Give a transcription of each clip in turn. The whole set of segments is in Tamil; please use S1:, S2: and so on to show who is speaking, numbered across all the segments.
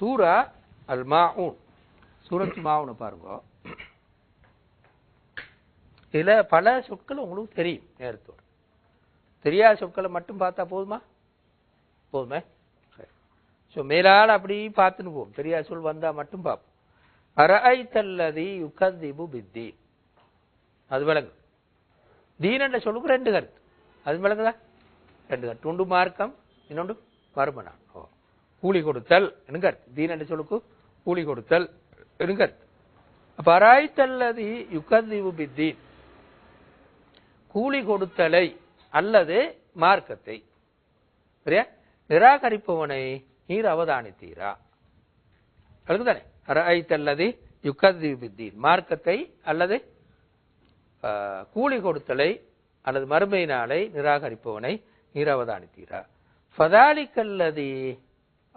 S1: சூரா அல் மாவுன் சூரத் மாவுன பாருங்க. இதில் பல சொற்கள் உங்களுக்கு தெரியும் நேரத்தோடு. தெரியாத சொற்களை மட்டும் பார்த்தா போதுமா? போதுமே? ஸோ மேலால் அப்படி பார்த்துன்னு போவோம். தெரியாத சொல் வந்தால் மட்டும் பார்ப்போம். அரஐத்தல்லதி யுகதிபு பித்தி அது விளங்கு. தீன் சொல்லுக்கு ரெண்டு கருத்து. அது விளங்குதா? ரெண்டு கருத்து. ஒன்று மார்க்கம் இன்னொன்று மறுமனா ஓ. கூலி கொடுத்தல் என்கருத்து தீன் என்ற சொல்லுக்கு கூலி கொடுத்தல் என்கருத்து அப்ப அராய்த்தல்லதி பித்தி கூலி கொடுத்தலை அல்லது மார்க்கத்தை. சரியா? நிராகரிப்பவனை நீர் அவதானித்தீரா. அதுக்குதானே அரஐத்தல்லது யுகதி பித்தீன். மார்க்கத்தை அல்லது ஆஹ், கூலி கொடுத்தலை அல்லது மறுமை நாளை நிராகரிப்பவனை நீர் அவதானித்தீரா. ஃபதாலிக்கல்லதி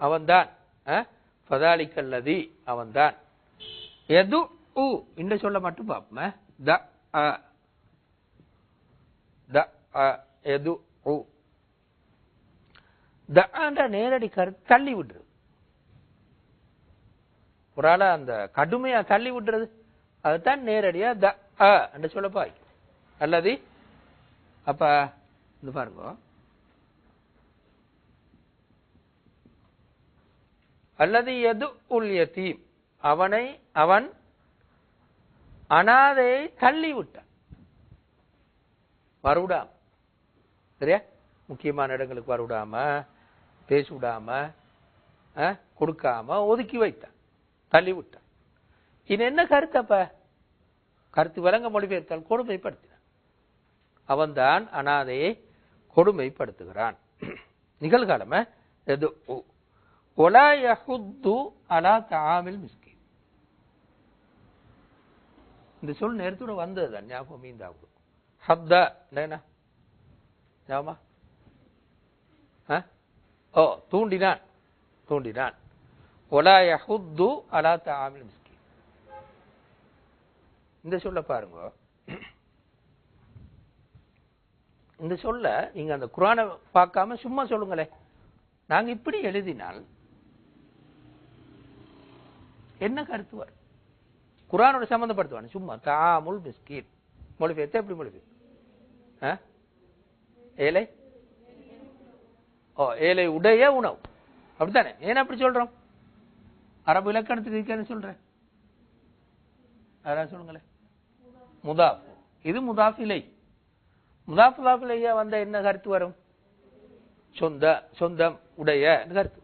S1: அவன்தான். அஹ், ஃபதாலிக்கல்லதி அவன்தான். எது? உ. இந்த சொல்ல மட்டும் பார்ப்போமே. த அ. த அ. எது? உ. தன்ற நேரடி கருத்து தள்ளி விடுறது ஒரு ஆளை அந்த கடுமையா தள்ளி விடுறது அதுதான் நேரடியா த அ என்று சொல்ல பாய். அல்லது அப்ப இந்த பாருங்க. அல்லது எது உல் யதீம் அவனை அவன் அனாதையை தள்ளி விட்டான் வரவிடாம. சரியா? முக்கியமான இடங்களுக்கு வரவிடாம பேசிவிடாம கொடுக்காம ஒதுக்கி வைத்தான். தள்ளிவிட்டான். இது என்ன கருத்து அப்ப? கருத்து விளங்க மொழிபெயர்த்தால் கொடுமைப்படுத்தினான். அவன்தான் அனாதையை கொடுமைப்படுத்துகிறான். நிகழ்காலம? எது ஒலா யஹுத்து அலா தாமில் மிஸ்கின் இந்த சொல் நேரத்தோட வந்ததுதான் ஞாபகம் மீந்தாகும் ஹப்தா என்ன ஞாபகமா? ஆ? ஓ தூண்டினான் தூண்டினான். ஒலா யஹுத்து அலா தாமில் மிஸ்கின் இந்த சொல்ல பாருங்க. இந்த சொல்ல நீங்க அந்த குரானை பார்க்காம சும்மா சொல்லுங்களேன். நாங்க இப்படி எழுதினால் என்ன கருத்து வரும் குரானோட சம்பந்தப்படுத்துவானு சும்மா தாமுல் மிஸ்கீன். மொழிபெயர்த்து எப்படி மொழிபெயர்? ஆ? ஏழை? ஓ ஏழை உடைய உணவு. அப்படித்தானே? ஏன் அப்படி சொல்றோம்? அரபு இலக்கணத்துக்கு இருக்கேன்னு சொல்றேன் யாராவது சொல்லுங்களேன் முதாஃப். இது முதாஃப் இலை. முதாஃப் இலையா வந்த என்ன கருத்து வரும்? சொந்த சொந்தம் உடைய கருத்து?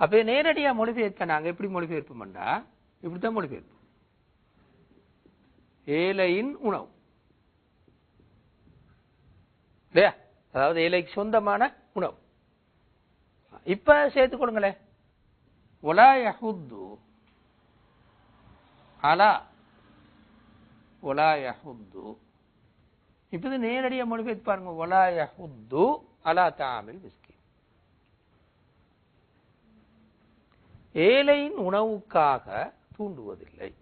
S1: அப்ப நேரடியா மொழிபெயர்ப்ப நாங்க எப்படி மொழிபெயர்ப்போம்டா இப்படித்தான் மொழிபெயர்ப்போம். ஏழையின் உணவு. இல்லையா? அதாவது ஏழைக்கு சொந்தமான உணவு. இப்ப சேர்த்து கொடுங்களேன் ஒலா யஹுத்து அலா ஒலா யஹுத்து இப்ப நேரடியாக நேரடியா மொழிபெயர்த்து பாருங்க ஒலா யஹுத்து அலா தாமில் மிஸ்கின் ஏழையின் உணவுக்காக தூண்டுவதில்லை.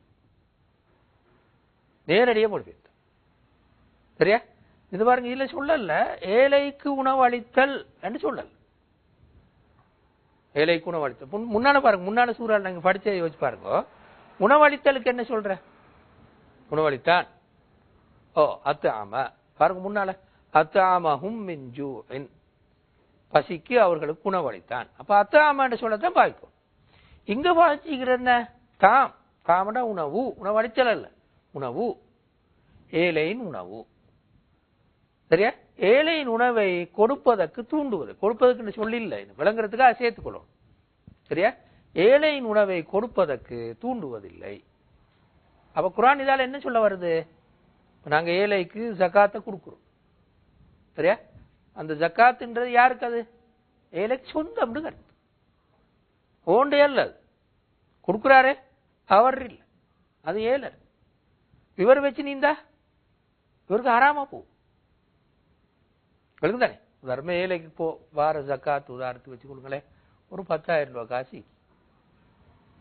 S1: நேரடியாக மொழிபெயர்த்து சரியா? இது பாருங்க இதுல சொல்லல. ஏழைக்கு உணவு அளித்தல் என்று சொல்லல. ஏழைக்கு உணவு அளித்தல் முன்- முன்னால பாருங்க முன்னால சூறால் நாங்கள் படிச்சதை யோசிச்சு பாருங்க. உணவளித்தலுக்கு என்ன சொல்ற? உணவளித்தான். ஓ அத்து ஆம பாருங்க முன்னால. அத்து ஆமஹும் மின் பசிக்கு அவர்களுக்கு உணவளித்தான். அப்ப அத்து ஆமான்னு சொல்லத்தான் பாய்க்கும் இங்க பாய்ச்சிக்கிற என்ன தாம். தாமடா உணவு. உணவளித்தல் அல்ல. உணவு. ஏழையின் உணவு. சரியா? ஏழையின் உணவை கொடுப்பதற்கு தூண்டுவது. கொடுப்பதற்கு சொல்லி இல்லை விளங்குறதுக்காக சேர்த்துக்கொள்ளும் சரியா? ஏழையின் உணவை கொடுப்பதற்கு தூண்டுவதில்லை. அப்ப குரான் இதால என்ன சொல்ல வருது? நாங்க ஏழைக்கு ஜக்காத்தை கொடுக்குறோம். சரியா? அந்த ஜக்காத்துன்றது யாருக்கு அது? ஏழைக்கு சொந்தம்னு கருத்து ஓண்டே அல்ல. அது கொடுக்குறாரே? அவர் இல்லை. அது ஏலர். இவர் வச்சு நீந்தா? இவருக்கு ஹராமா போகும் தானே தர்ம ஏழைக்கு போ வார ஜக்காத் உதாரணத்துக்கு வச்சு கொடுங்களேன். ஒரு பத்தாயிரம் ரூபாய் காசி.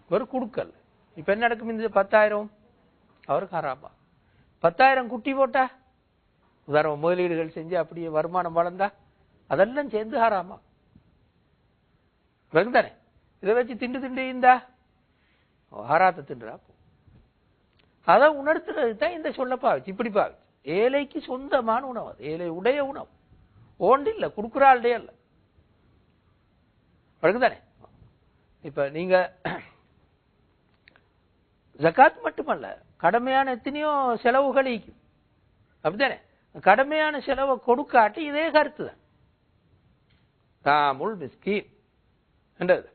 S1: இவர் கொடுக்கல. இப்ப என்ன நடக்கும் இந்த பத்தாயிரம்? அவருக்கு ஹராமா. பத்தாயிரம் குட்டி போட்டா? உதாரணம் முதலீடுகள் செஞ்சு அப்படியே வருமானம் வளர்ந்தா? அதெல்லாம் சேர்ந்து ஹராமா. தானே இதை வச்சு திண்டு திண்டு இந்தா. ஆராத்த திண்டுறா போ. அதை உணர்த்துறது தான் இந்த சொல்ல பாவிச்சு. இப்படி பாவிச்சு. ஏழைக்கு சொந்தமான உணவு அது. ஏழை உடைய உணவு. ஓண்டு இல்லை கொடுக்குறாள்டே இல்லை வழங்குதானே இப்ப நீங்க ஜகாத் மட்டுமல்ல கடமையான எத்தனையோ செலவுகள் ஈக்கும் அப்படித்தானே? கடமையான செலவை கொடுக்காட்டி இதே கருத்து தான் தாமுல் மிஸ்கீன். என்றது.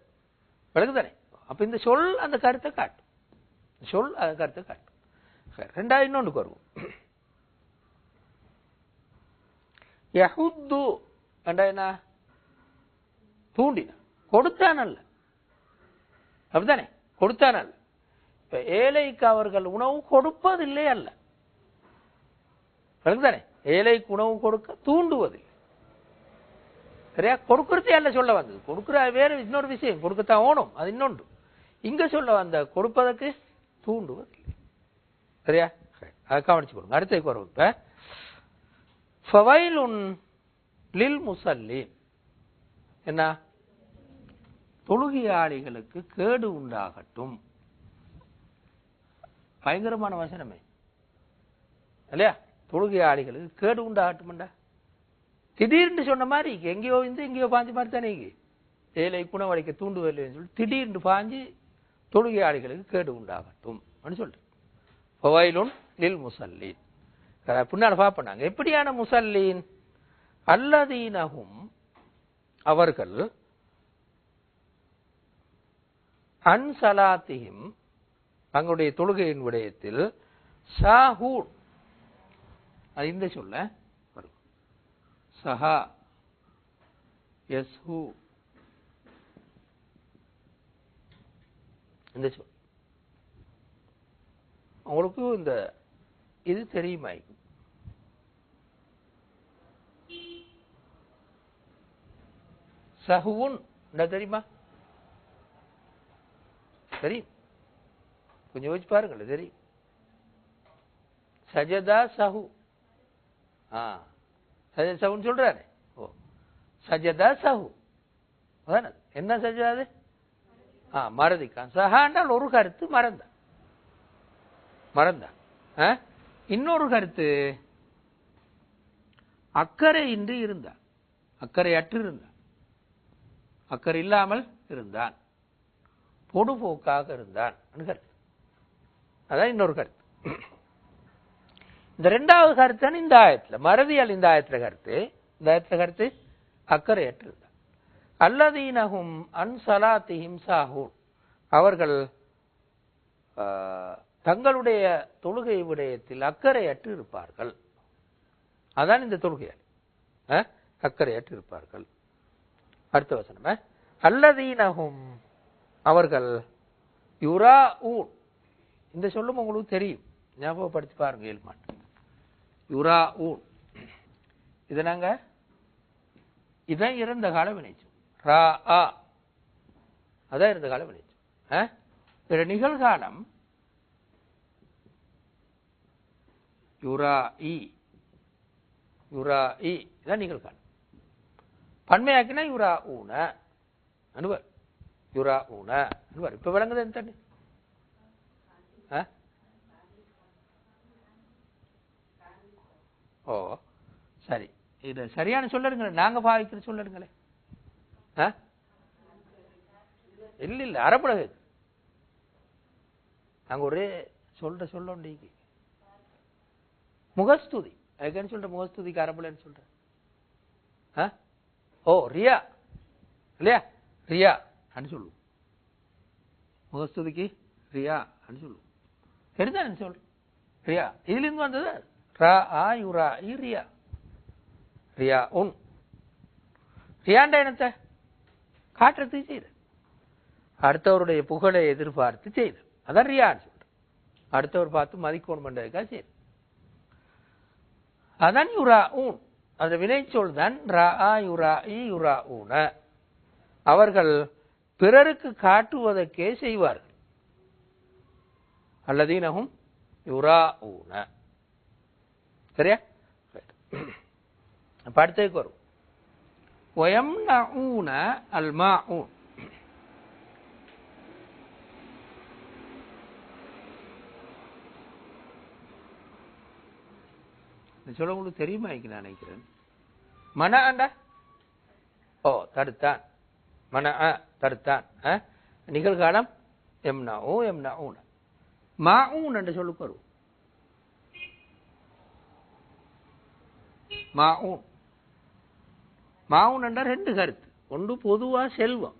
S1: விளக்குதானே? அப்ப இந்த சொல் அந்த கருத்தை காட்டும். சொல் அந்த கருத்தை காட்டும். ரெண்டாவது இன்னொன்றுக்கு வருவோம் யஹுத்து என்றா என்ன? தூண்டின. கொடுத்தானல்ல அப்படித்தானே? கொடுத்தானல்ல இப்ப ஏழைக்கு அவர்கள் உணவு கொடுப்பதில்லை அல்ல. விளக்குதானே? ஏழைக்கு உணவு கொடுக்க தூண்டுவதில்லை. சரியா? கொடுக்கறதே அல்ல சொல்ல வந்தது. கொடுக்குற வேற இன்னொரு விஷயம் கொடுக்கத்தான் ஓணும். அது இன்னொன்று. இங்க சொல்ல வந்த கொடுப்பதற்கு தூண்டுவதில்லை. சரியா? அதை கவனிச்சு கொடுங்க. அடுத்த குறவு இப்ப. ஃபவைலுன் லில் முசல்லீன். என்ன? தொழுகையாளிகளுக்கு கேடு உண்டாகட்டும். பயங்கரமான வசனமே. இல்லையா? தொழுகையாளிகளுக்கு கேடு உண்டாகட்டும்டா திடீர்னு சொன்ன மாதிரி எங்கேயோ இருந்து எங்கேயோ பாஞ்சு மாதிரி தானே ஏழை குணவடைக்க தூண்டுவதில்லைன்னு சொல்லி திடீர்னு பாஞ்சு தொழுகையாளிகளுக்கு கேடு உண்டாகட்டும் அப்படின்னு சொல்லிட்டு. ஃபவைலுன் லில் முசல்லீன். எப்படியான முசல்லீன்? அல்லதீனகும் அவர்கள் அன்சலாத்தியும் தங்களுடைய தொழுகையின் விடயத்தில் சாஹூ அது இந்த சொல்ல. சஹா சஹா யஸ்ஹூ இந்த சொல் உங்களுக்கு இந்த இது தெரியுமா சஹுவுன் என்ன தெரியுமா? தெரியும். கொஞ்சம் யோசிச்சு பாருங்களேன் தெரியும். சஜதா சஹு. ஆ. சஜ சவுன்னு சொல்றாரு. ஓ. சஜதா சஹு அதானே என்ன சஜதா அது? ஆ மறதிக்கான். சஹாண்டால் ஒரு கருத்து மறந்தான் மறந்தான் ஆ? இன்னொரு கருத்து. அக்கறை இன்றி இருந்தான். அக்கறையற்று இருந்தான். அக்கறை இல்லாமல் இருந்தான். பொடுபோக்காக இருந்தான். கருத்து. அதான் இன்னொரு கருத்து. இந்த ரெண்டாவது கருத்தான் இந்த ஆயத்துல? மறதியால் இந்த ஆயத்துல கருத்து. இந்த ஆயத்துல கருத்து அக்கறை அற்று அல்லதீனகும் அன்சலாத்தி சாஹூன். அவர்கள் தங்களுடைய தொழுகை விடயத்தில் அக்கறையற்று இருப்பார்கள். அதான் இந்த தொழுகையாளி ஆ? அக்கறையற்று இருப்பார்கள். அடுத்த வசனம் அல்லதீனகும் அவர்கள் யுரா ஊன் இந்த சொல்லும் உங்களுக்கு தெரியும். ஞாபகப்படுத்தி பாருங்க ஏழ்மாட்டு. யுரா ஊன் இது நாங்க இதான் இறந்த கால வினைச்சோம் ரா ஆ அதான் இறந்த கால வினைச்சோம் ஆ? நிகழ்காலம்? யுரா இ யுரா இ இதான் நிகழ்காலம். பன்மையாக்கினா யுரா ஊன அனுவர் யுரா ஊன அனுவர் இப்ப விளங்குது என்ன தண்ணி? ஆ? ஓ சரி. இது சரியான சொல்லுங்களேன். நாங்க பாவிக்கிற சொல்லுங்களேன். ஆ? இல்ல இல்ல அரபுல நாங்கள் நாங்க ஒரே சொல்ற சொல்ல முகஸ்துதி. அதுக்குன்னு சொல்ற? முகஸ்துதிக்கு அரபுலன்னு சொல்ற? ஆ? ஓ ரியா. இல்லையா? ரியா. அப்படின்னு சொல்லுவோம். முகஸ்துதிக்கு ரியா அப்படின்னு சொல்லுவோம். சரிதான் சொல் ரியா. இதுல இருந்து வந்தது ரா ஆ யுரா இ ரியா. ரியா உன் ரியாண்ட என்னத்தை? காட்டுறதுக்கு செய்து. அடுத்தவருடைய புகழை எதிர்பார்த்து செய்து. அதான் ரியான்னு சொல்ற. அடுத்தவர் பார்த்து மதிக்கோணம் பண்றதுக்காக செய்து. அதான் யுரா ஊன் அந்த வினைச்சொல் தான் ரா ஆ யுரா இ யுரா ஊன அவர்கள் பிறருக்கு காட்டுவதற்கே செய்வார்கள். அல்லதீனகும் யுரா ஊன சரியா? அப்ப அடுத்ததுக்கு வரும் ஒயம் ஊன அல்மா ஊன் சொல்ல உங்களுக்கு தெரியுமா நான் நினைக்கிறேன். மன ஆண்டா ஓ தடுத்தான். மன ஆ தடுத்தான். நிகழ்காலம்? எம்னா ஓ எம்னா ஊன. மா ஊன் என்று சொல்லுக்கு வரும் மா மாவுன் என்றால் ரெண்டு கருத்து. ஒன்று பொதுவா செல்வம்.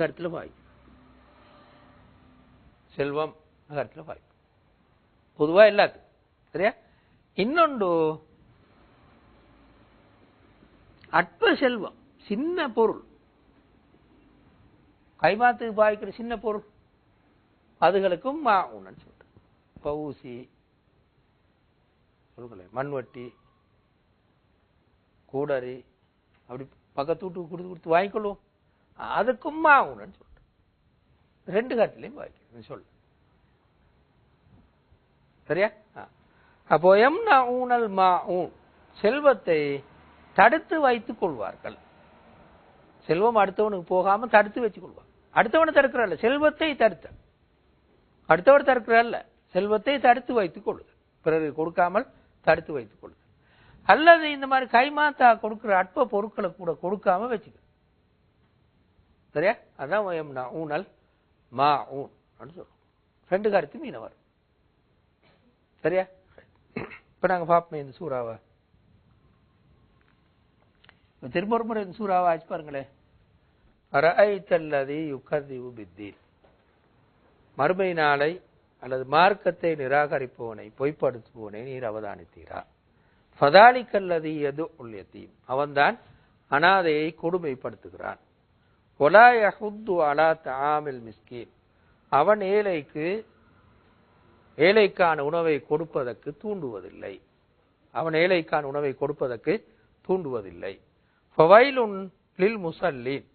S1: கருத்தில் பாய் செல்வம் கருத்தில் பாய் பொதுவா எல்லாத்துக்கும் சரியா? இன்னொன்று அற்ப செல்வம் சின்ன பொருள். கைமாத்துக்கு பாய்க்கிற சின்ன பொருள். அதுகளுக்கும் மா உணன்னு சொல்றேன் இப்போ ஊசி சொல்லுங்களேன் மண்வட்டி கூடரி அப்படி பக்கத்து வீட்டுக்கு கொடுத்து கொடுத்து வாங்கிக்கொள்வோம். அதுக்கும் மா உணன்னு சொல்றேன் ரெண்டு காட்டிலையும் வாங்கிக்கணும் சொல்லு. சரியா? ஆ. அப்போ எம் ஊனல் மா ஊன். செல்வத்தை தடுத்து வைத்துக் கொள்வார்கள். செல்வம் அடுத்தவனுக்கு போகாம தடுத்து வச்சுக் கொள்வார். அடுத்தவனை தடுக்கிறல்ல செல்வத்தை தடுத்த. அடுத்தவர் தடுக்கிறல்ல செல்வத்தை தடுத்து வைத்துக் கொள்ளுது பிறருக்கு கொடுக்காமல் தடுத்து வைத்துக் கொள்ளுது அல்லது இந்த மாதிரி கைமாத்தா கொடுக்குற அற்ப பொருட்களை கூட கொடுக்காம வச்சுக்க. சரியா? அதான் ஊனல் மா ஊன் அப்படின்னு சொல்றோம். ரெண்டு கருத்து மீனவர் சரியா? இப்ப நாங்க பார்ப்போம் இந்த சூறாவை. திரும்ப ஒரு முறை இந்த சூறாவை ஆச்சு பாருங்களேன். அரஐத்தல்லதி யுக்கதிவு பித்தீன். மறுமை நாளை அல்லது மார்க்கத்தை நிராகரிப்பவனை பொய்ப்படுத்துபவனை நீர் அவதானித்தீரா? ஃபதாலிக்கல்லதி எது உள்ளத்தீம் அவன்தான் அனாதையை கொடுமைப்படுத்துகிறான். ஒலா யஹுத்து அலா தாமில் மிஸ்கீன். அவன் ஏழைக்கு ஏழைக்கான உணவை கொடுப்பதற்கு தூண்டுவதில்லை. அவன் ஏழைக்கான உணவை கொடுப்பதற்கு தூண்டுவதில்லை. ஃபவைலுன் லில் முசல்லீன்.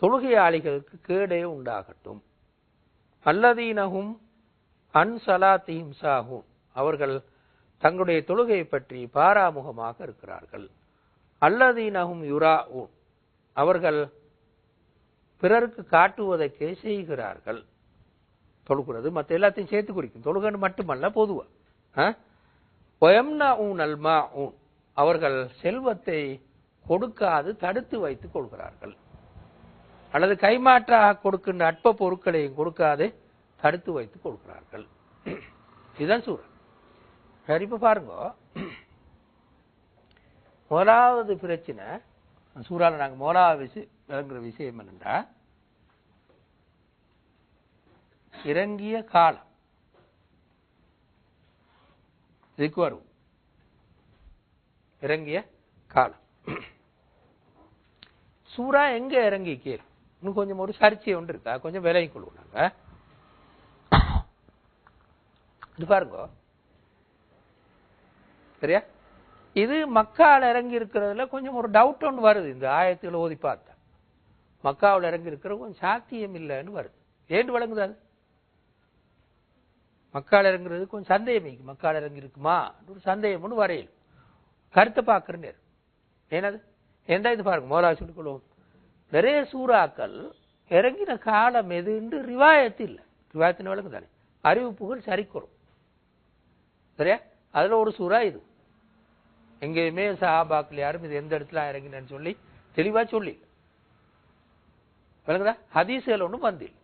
S1: தொழுகையாளிகளுக்கு கேடே உண்டாகட்டும். அல்லதீனகும் அன் சலாத்தியும் சாகும் அவர்கள் தங்களுடைய தொழுகையை பற்றி பாராமுகமாக இருக்கிறார்கள். அல்லதீனகும் யுரா அவர்கள் பிறருக்கு காட்டுவதற்கே செய்கிறார்கள். தொழுகிறது மற்ற எல்லாத்தையும் சேர்த்து குறிக்கும். தொழுகன்னு மட்டுமல்ல பொதுவா. ஒயம்னா ஊன் அல்மா ஊன் அவர்கள் செல்வத்தை கொடுக்காது தடுத்து வைத்துக் கொள்கிறார்கள். அல்லது கைமாற்றாக கொடுக்கின்ற அற்ப பொருட்களையும் கொடுக்காது தடுத்து வைத்துக் கொள்கிறார்கள். இதுதான் சூழல் சரி இப்ப பாருங்க. முதலாவது பிரச்சனை சூறால நாங்க முதலாவது விஷயம் விளங்குற விஷயம் என்னென்னா இறங்கிய காலம். இதுக்கு வரும் இறங்கிய காலம். சூறா எங்க இறங்கி இன்னும் கொஞ்சம் ஒரு சர்ச்சை ஒன்று இருக்கா? கொஞ்சம் விலகி கொள்வோம் நாங்க. இது பாருங்க. சரியா? இது மக்கால இறங்கி இருக்கிறதுல கொஞ்சம் ஒரு டவுட் ஒன்று வருது. இந்த ஆயத்தில் ஓதி பார்த்தா. மக்காவில் இறங்கி இருக்கிற கொஞ்சம் சாத்தியம் இல்லைன்னு வருது. ஏண்டு வழங்குது அது? மக்கால் இறங்குறது கொஞ்சம் சந்தேகம். மக்கால் இறங்கி இருக்குமா ஒரு சந்தேகம் ஒன்று வரையில். கருத்தை பார்க்குற நேரம். ஏனது எந்த இது பாருங்க மோலா சொல்லிக்கொள்வோம் நிறைய சூறாக்கள் இறங்கின காலம் எதுன்னு ரிவாயத்து இல்லை. ரிவாயத்தின் வழக்கு தானே. அறிவிப்புகள் சரிக்குறும் சரியா? அதில் ஒரு சூறா இது. எங்கேயுமே சஹாபாக்கள் யாரும் இது எந்த இடத்துல இறங்கினேன்னு சொல்லி தெளிவா சொல்லி. விளங்குதா? ஹதீசுகள் ஒன்றும் வந்தில்.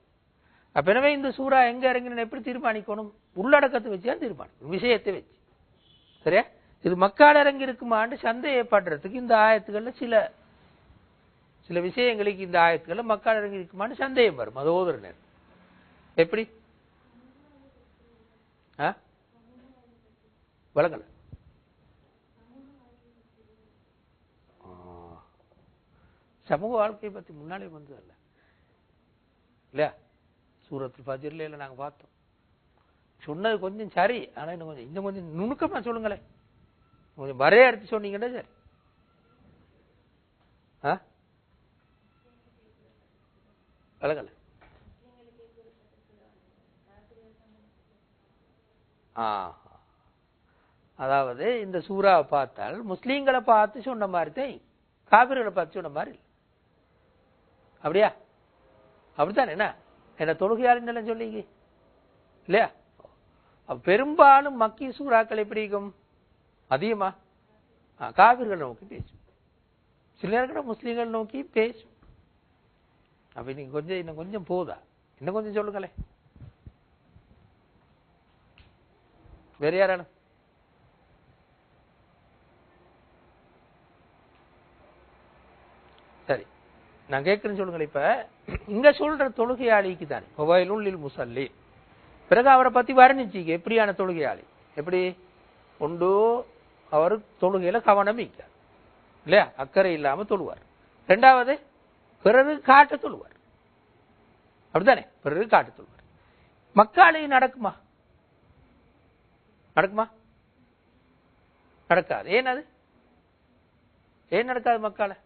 S1: அப்ப எனவே இந்த சூறா எங்க இறங்கினு எப்படி தீர்மானிக்கணும்? உள்ளடக்கத்தை வச்சு தான் தீர்மானிக்கணும். விஷயத்தை வச்சு. சரியா? இது மக்கள் இறங்கி இருக்குமான்னு சந்தேகப்படுறதுக்கு இந்த ஆயத்துக்கள்ல சில சில விஷயங்களுக்கு இந்த ஆயத்துக்கள்ல மக்கள் இறங்கி இருக்குமான்னு சந்தேகம் வரும். அது ஓதுற நேரம். எப்படி? ஆ வழங்கல ஆ. சமூக வாழ்க்கையை பற்றி முன்னாலே வந்ததல்ல. இல்லையா? சூரத்தில் ஃபஜர்ல இல்லை நாங்கள் பார்த்தோம். சொன்னது கொஞ்சம் சரி ஆனால் இன்னும் கொஞ்சம் இன்னும் கொஞ்சம் நுணுக்கமாக சொல்லுங்களேன். கொஞ்சம் வரையறுத்து சொன்னீங்கன்னா சரி. ஆ? விளங்கல ஆ. அதாவது இந்த சூறாவை பார்த்தால் முஸ்லீம்களை பார்த்து சொன்ன மாதிரி தான் காவிர்களை பார்த்து சொன்ன மாதிரி இல்லை. அப்படியா? அப்படித்தானே என்ன? என்ன தொழுகையாளர் சொல்லிங்க இல்லையா? பெரும்பாலும் மக்கி சூறாக்கள் எப்படி இருக்கும்? அதிகமா? ஆ, காவிர்கள் நோக்கி பேசும். சில நேரத்தில் முஸ்லீம்கள் நோக்கி பேசும். அப்ப நீங்க கொஞ்சம் இன்னும் கொஞ்சம் போதா? இன்னும் கொஞ்சம் சொல்லுங்களேன். வேற யாராலும் சரி நான் கேட்குறேன்னு சொல்லுங்களேன் இப்ப. இங்க சொல்ற தொழுகையாளிக்கு தானே. உள்ளில் முசல்லி. பிறகு அவரை பத்தி வர்ணிச்சிக்க எப்படியான தொழுகையாளி? எப்படி? ஒன்று அவர் தொழுகையில கவனம் வைக்கார் இல்லையா? அக்கறை இல்லாம தொழுவார். ரெண்டாவது பிறகு காட்டு தொழுவார். அப்படித்தானே? பிறகு காட்டு தொழுவார். மக்காளி நடக்குமா? நடக்குமா? நடக்காது. ஏன் அது? ஏன் நடக்காது மக்காலை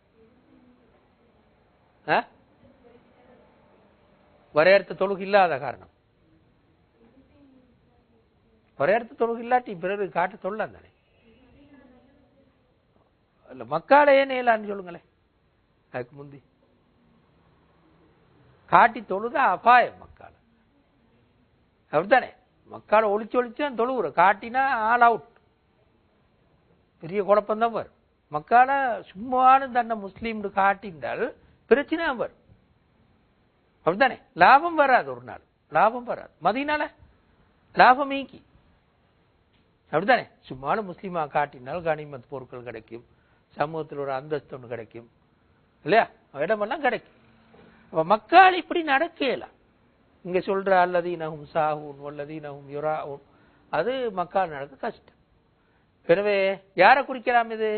S1: வரையறுத்த தொழுகு இல்லாத காரணம். வரையறுத்த தொழுகு இல்லாட்டி பிறகு காட்ட தொழலாம் தானே? இல்லை மக்கால ஏன் ஏலான்னு சொல்லுங்களேன். அதுக்கு முந்தி. காட்டி தொழுதா அபாயம் மக்கால. அப்படித்தானே? மக்கால ஒழிச்சு ஒழிச்சு தான் காட்டினா ஆல் அவுட் பெரிய குழப்பம் தான் வரும். மக்கால சும்மானு தன்னை முஸ்லீம்னு காட்டினால் பிரச்சனை வரும் அப்படித்தானே? லாபம் வராது ஒரு நாள். லாபம் வராது. மதியனால லாபம் ஈக்கி அப்படித்தானே? சும்மான முஸ்லீமா காட்டினால் கனிமத் பொருட்கள் கிடைக்கும். சமூகத்தில் ஒரு அந்தஸ்து ஒன்று கிடைக்கும். இல்லையா? இடமெல்லாம் கிடைக்கும். அப்ப மக்கள் இப்படி நடக்கலாம் இங்க சொல்ற அல்லதீனஹும் சாஹூன் வல்லதீனஹும் யுராவும் அது மக்கள் நடக்க கஷ்டம். எனவே யாரை குறிக்கலாம் இது?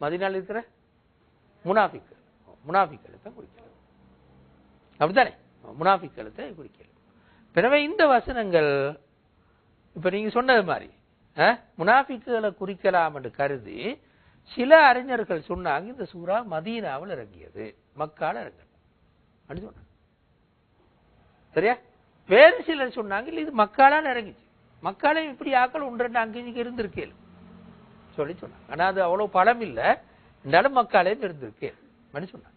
S1: மதினால் இருக்கிற முனாஃபிக்கள் முனாஃபிக்களை தான் குறிக்கலாம் அப்படித்தானே? முனாஃபிக்களை தான் குறிக்கலாம் பிறவை இந்த வசனங்கள் இப்போ நீங்கள் சொன்னது மாதிரி அஹ், முனாஃபிக்குகளை குறிக்கலாம் என்று கருதி சில அறிஞர்கள் சொன்னாங்க இந்த சூறா மதீனாவில் இறங்கியது மக்கால் இறங்கல அப்படின்னு சொன்னாங்க. சரியா? வேறு சிலர் சொன்னாங்க இல்லை இது மக்காலால் இறங்கிச்சு. மக்காலையும் இப்படி ஆக்கள் ஒன்று ரெண்டு அங்கே இங்கே இருந்திருக்கேன். சொல்லி சொன்னாங்க. ஆனால் அது அவ்வளோ பலம் இல்லை. இருந்தாலும் மக்காலையும் இருந்திருக்கேன். சொன்னாங்க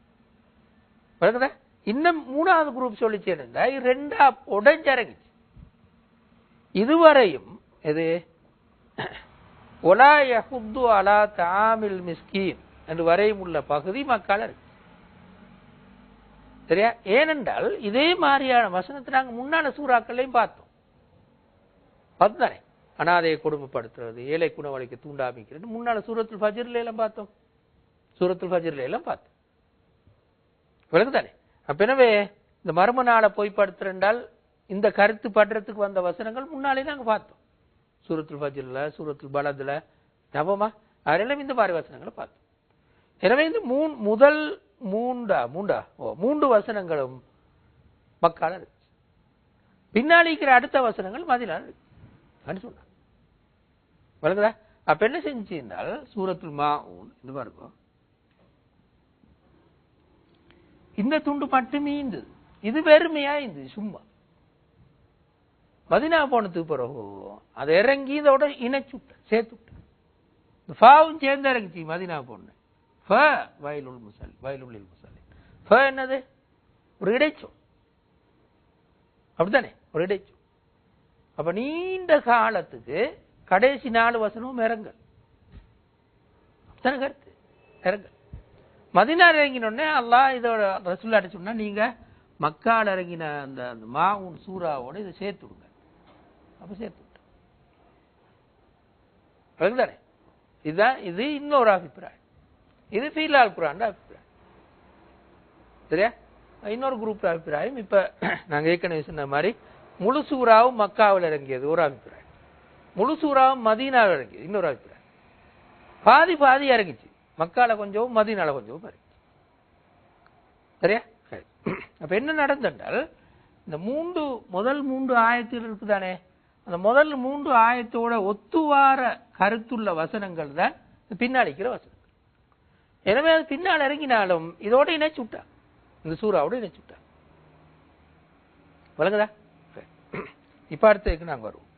S1: விளங்குதா இன்னும் மூணாவது குரூப் சொல்லி சேர்ந்தா ரெண்டா உடைஞ்சு இதுவரையும் இது ஒலா யஹுத்து அலா தாமில் மிஸ்கீன் என்று வரையும் உள்ள பகுதி மக்கள் இருக்கு. சரியா? ஏனென்றால் இதே மாதிரியான வசனத்தை நாங்கள் முன்னால சூறாக்களையும் பார்த்தோம். பார்த்துதானே? அனாதையை கொடுமைப்படுத்துறது ஏழை குணவளைக்கு தூண்டாமிக்கிறது முன்னால சூரத்தில் ஃபஜ்ர்ல எல்லாம் பார்த்தோம். சூரத்துல் ஃபஜர்ல எல்லாம் பார்த்து. விளக்குதானே? அப்ப எனவே இந்த மர்ம நாளை போய் படுத்துறேன்டால் இந்த கருத்து படுறதுக்கு வந்த வசனங்கள் முன்னாலே நாங்கள் பார்த்தோம். சூரத்துல் ஃபஜர்ல சூரத்துல் பலதுல ஞாபகமா அதெல்லாம் இந்த மாதிரி வசனங்களை பார்த்தோம். எனவே இந்த மூணு முதல் மூண்டா மூண்டா? ஓ மூன்று வசனங்களும் மக்கால இருக்கு. பின்னாடி இருக்கிற அடுத்த வசனங்கள் மதினால இருக்கு. அப்படின்னு சொன்னாங்க. விளங்குதா அப்ப என்ன செஞ்சிருந்தால் சூரத்துல் மா இந்த இருக்கும். இந்த துண்டு மட்டுமே இருந்தது இது வெறுமையா இருந்தது சும்மா. மதினா போனதுக்கு பிறகு அதை இறங்கி இதோட இணைச்சு விட்ட சேர்த்து விட்ட இந்த ஃபாவும் சேர்ந்து இறங்கிச்சு மதினா போன ஃப வயலுள் முசல் வயலுள்ளில் முசல். ஃப என்னது? ஒரு இடைச்சொல். அப்படித்தானே? ஒரு இடைச்சொல். அப்ப நீண்ட காலத்துக்கு கடைசி நாலு வசனமும் இறங்கல். அப்படித்தானே கருத்து? இறங்கல். மதினார் இறங்கினோடனே அல்லாஹ் இதோட ரசூல்லாட்ட சொன்னா நீங்கள் மக்கால் இறங்கின அந்த அந்த மாவுன் சூறாவோட இதை சேர்த்து விடுங்க. அப்போ சேர்த்து விட்டோம் விளங்குதானே இதுதான் இது இன்னொரு அபிப்பிராயம். இது ஃபீலால் குரான் அபிப்பிராயம். சரியா? இன்னொரு குரூப் அபிப்பிராயம். இப்போ நாங்கள் ஏற்கனவே சொன்ன மாதிரி முழு சூறாவும் மக்காவில் இறங்கியது ஒரு அபிப்பிராயம். முழு சூறாவும் மதீனாவில் இறங்கியது இன்னொரு அபிப்பிராயம். பாதி பாதி இறங்கிச்சு. மக்கால கொஞ்சம் மதீனால கொஞ்சம் இறங்கிச்சு சரியா? சரி. அப்ப என்ன நடந்தென்றால் இந்த மூன்று முதல் மூன்று ஆயத்தில் இருக்குதானே? அந்த முதல் மூன்று ஆயத்தோட ஒத்துவார கருத்துள்ள வசனங்கள் தான் பின்னாடிக்கிற வசனங்கள். எனவே அது பின்னால் இறங்கினாலும் இதோட இணைச்சு விட்டா. இந்த சூறாவோட இணைச்சு விட்டா. விளங்குதா. இப்ப அடுத்ததுக்கு நாங்க வருவோம்.